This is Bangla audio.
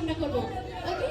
আমরা করব। ওকে